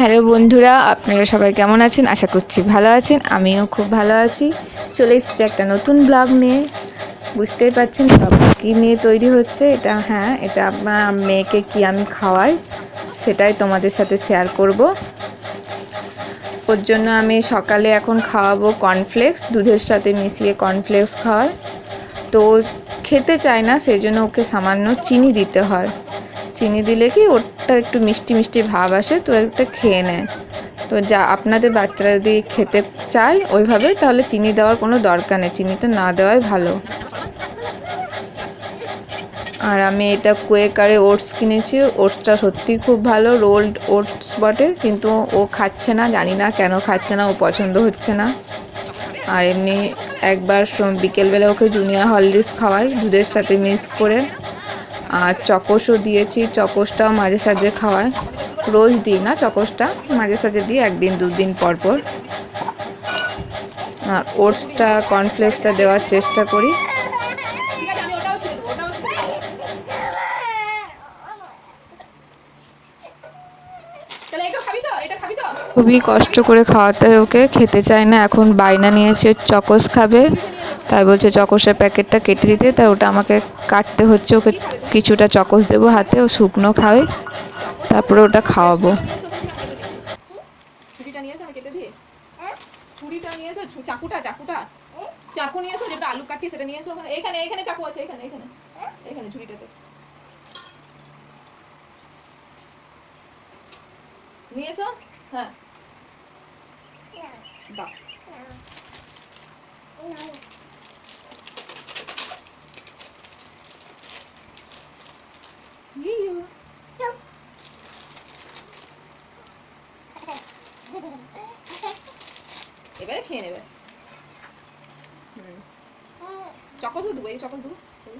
Hello বন্ধুরা, আপনারা সবাই কেমন আছেন? আশা করছি ভালো আছেন, আমিও খুব ভালো আছি। চলে এসেছি একটা নতুন ব্লগ নিয়ে। বুঝতেই পারছেন কী নিয়ে তৈরি হচ্ছে, এটা হ্যাঁ এটা আপনার মেয়েকে কি আমি খাওয়াই, সেটাই তোমাদের সাথে শেয়ার করব। ওর জন্য আমি সকালে এখন খাওয়াবো কর্নফ্লেক্স দুধের সাথে মিশিয়ে কর্নফ্লেক্স খাওয়াই। তো খেতে চায় না, সেই জন্য ওকে সামান্য চিনি দিতে হয়। চিনি দিলে কি ওটা একটু মিষ্টি মিষ্টি ভাব আসে, তো একটা খেয়ে নেয় তো যা আপনাদের বাচ্চারা যদি খেতে চায় ওইভাবে, তাহলে চিনি দেওয়ার কোনো দরকার নেই, চিনিটা না দেওয়াই ভালো। আর আমি এটা কোয়েকারে ওটস কিনেছি, ওটসটা সত্যি খুব ভালো, রোল্ড ওটস বটে, কিন্তু ও খাচ্ছে না, জানি না কেন খাচ্ছে না, ও পছন্দ হচ্ছে না। আর এমনি একবার বিকেলবেলা ওকে জুনিয়র হরলিক্স খাওয়াই, দুধের সাথে মিক্স করে। আর চকোসও দিয়েছি চকোসটাও মাঝে সাঝে খাওয়াই রোজ দিই না চকোসটা মাঝে সাঝে দিই একদিন দুদিন পর পর। আর ওটসটা কর্নফ্লেক্সটা দেওয়ার চেষ্টা করি। খুবই কষ্ট করে খাওয়াতে ওকে খেতে চায় না। এখন বায়না নিয়েছে চকোস খাবে। তাই বলছে, চকোসের প্যাকেটটা কেটে দিতে। তাই ওটা আমাকে কাটতে হচ্ছে, ওকে কিছুটা চকোস দেবো হাতে, ও শুকনো খাবে, তারপরে ওটা খাওয়াবো। ছুরিটা নিয়ে এসো আমি কেটে দিই ছুরিটা নিয়ে এসো ছু- চাকুটা চাকুটা? চাকু যেটা আলু সেটা এখানে এখানে চাকু আছে এখানে এখানে হ্যাঁ। এবারে খেয়ে নেবে। হুম। দেবো, এই।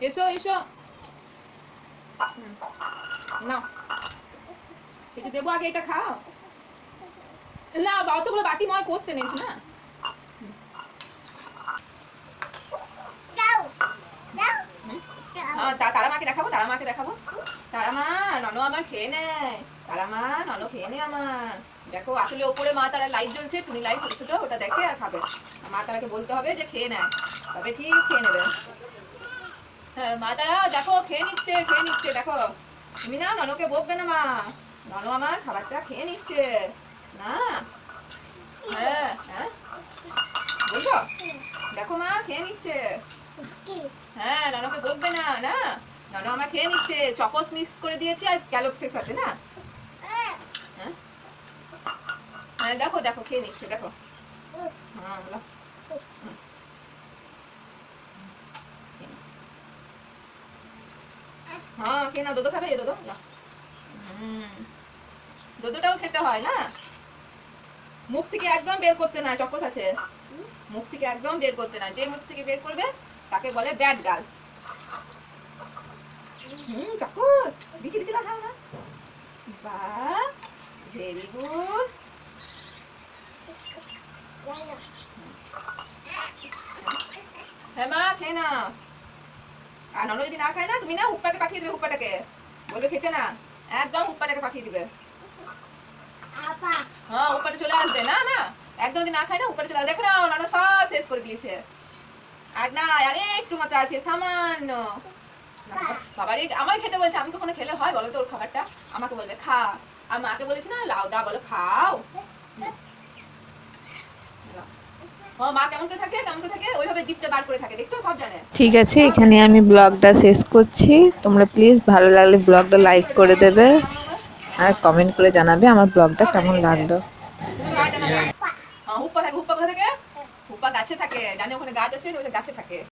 এসো এসো। নাও। একটু দেবো আগে, এটা খাও। না, অতগুলো বাটি ময় করতে নেই, না হ্যাঁ, তা- তারা মাকে দেখাবো তারা মাকে দেখাবো। তারা মা নন আমার খেয়ে নেয়। তারা মা নন খেয়ে নেয় আমার। দেখো, আসলে ওপরে মা তারা লাইট জ্বলছে, টুনি লাইট ছোট ছোট ওটা দেখে আর খাবে। মা তারাকে বলতে হবে যে খেয়ে নেয়। তবে ঠিক খেয়ে নেবে। হ্যাঁ মা তারা, দেখো, খেয়ে নিচ্ছে খেয়ে নিচ্ছে, দেখো। তুমি না ননকে বকবে না, মা। নন আমার খাবারটা খেয়ে নিচ্ছে। না? হ্যাঁ হ্যাঁ। বলছো দেখো মা, খেয়ে নিচ্ছে। হ্যাঁ ননকে না না? নন আমার খেয়ে নিচ্ছে চকোস মিক্স করে আর ক্যালক্সের সাথে, না? হ্যাঁ? হ্যাঁ দেখো দেখো, খেয়ে নিচ্ছে, দেখো। হ্যাঁ। হ্যাঁ দোদো খাবে। হুম। দোদোটাও খেতে হয়, না? মুখ থেকে একদম বের করতে না চকোস আছে। মুখ থেকে একদম বের করতে না, যে মুখ থেকে বের করবে তাকে বলে ব্যাড গার্ল হুম দিচ্ছি দিচ্ছি না না বাহ ভেরি গুড হ্যাঁ মা খেয়ে নাও। আর ননদ যদি না খায় না তুমি না হুপ্পাকে পাঠিয়ে দেবে হুপ্পাটাকে। বলবে খেছে না। একদম হুপ্পাটাকে পাঠিয়ে দিবে। হ্যাঁ উপরে চলে আসবে। না না। একদম যদি না খায় না উপরে চলে আসবে। দেখো না নানা সব শেষ করে দিয়েছে। আর না আরে একটু মতো আছে সামান্য। বাবারে আমার খেতে বলছে আমি কখনো খেলে হয় বলো তো ওর খাবারটা? আমাকে বলবে খা। আর মাকে বলেছি না লাউ দা বলো খাও। হুম। লাও। ও মা কেমন করে থাকে কেমন থাকে? ওইভাবে জিপটা বার করে থাকে দেখছ? সব জানে। ঠিক আছে এখানে আমি ব্লগটা শেষ করছি। তোমরা প্লিজ ভালো লাগলে ব্লগটা লাইক করে দেবে আর কমেন্ট করে জানাবে আমার ব্লগটা কেমন লাগল। গাছে থাকে জানে ওখানে গাছ আছে ওই গাছে থাকে।